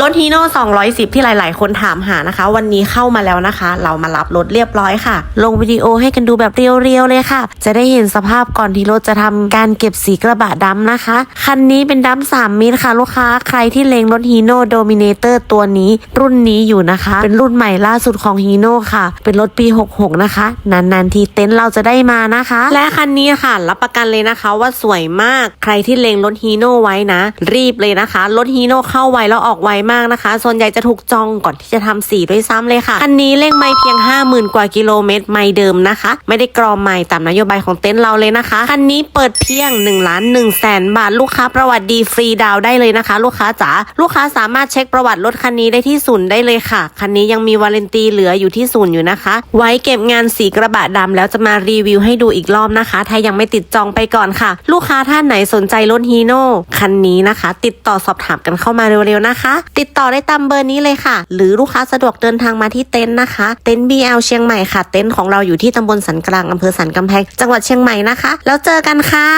รถฮีโน่210 ที่หลาย ๆ คนถามหานะคะ วันนี้เข้ามาแล้วนะคะ เรามารับรถเรียบร้อยค่ะ ลงวิดีโอให้กันดูแบบเรียว ๆ เลยค่ะ จะได้เห็นสภาพก่อนที่รถจะทำการเก็บสีกระบะดำนะคะ คันนี้เป็นดำ3มิตรค่ะ ลูกค้าใครที่เล็งรถฮีโน่โดมิเนเตอร์ตัวนี้ รุ่นนี้อยู่นะคะ เป็นรุ่นใหม่ล่าสุดของฮีโน่ค่ะ เป็นรถปี 66 นะคะ นาน ๆ ทีเต็นท์เราจะได้มานะคะ และคันนี้ค่ะ รับประกันเลยนะคะว่าสวยมากใครที่เล็งรถฮีโน่ไว้นะ รีบเลยนะคะรถฮีโน่เข้าไวแล้วออกไวมากนะคะ ส่วนใหญ่จะถูกจองก่อนที่จะทำสีด้วยซ้ำเลยค่ะ คันนี้เร่งไม่เพียง 50,000 กว่ากิโลเมตรไม่เดิมนะคะ ไม่ได้กรอไม่ตามนโยบายของเต็นท์เราเลยนะคะ คันนี้เปิดเพียง1ล้าน1แสนบาท ลูกค้าประวัติดีฟรีดาวได้เลยนะคะ ลูกค้าจ๋าลูกค้าสามารถเช็คประวัติรถคันนี้ได้ที่ศูนย์ได้เลยค่ะ คันนี้ยังมีวาเลนตีเหลืออยู่ที่ศูนย์อยู่นะคะ ไว้เก็บงานสีกระบะดำแล้วจะมารีวิวให้ดูอีกรอบนะคะ ถ้ายังไม่ติดจองไปก่อนค่ะ ลูกค้าท่านไหนสนใจรถฮีโน่คันนี้นะคะ ติดต่อสอบถามกันเข้ามาเร็วๆนะคะติดต่อได้ตามเบอร์นี้เลยค่ะ หรือลูกค้าสะดวกเดินทางมาที่เต็นท์นะคะ เต็นท์ BL เชียงใหม่ค่ะ เต็นท์ของเราอยู่ที่ตำบลสันกลางอำเภอสันกำแพง จังหวัดเชียงใหม่นะคะ แล้วเจอกันค่ะ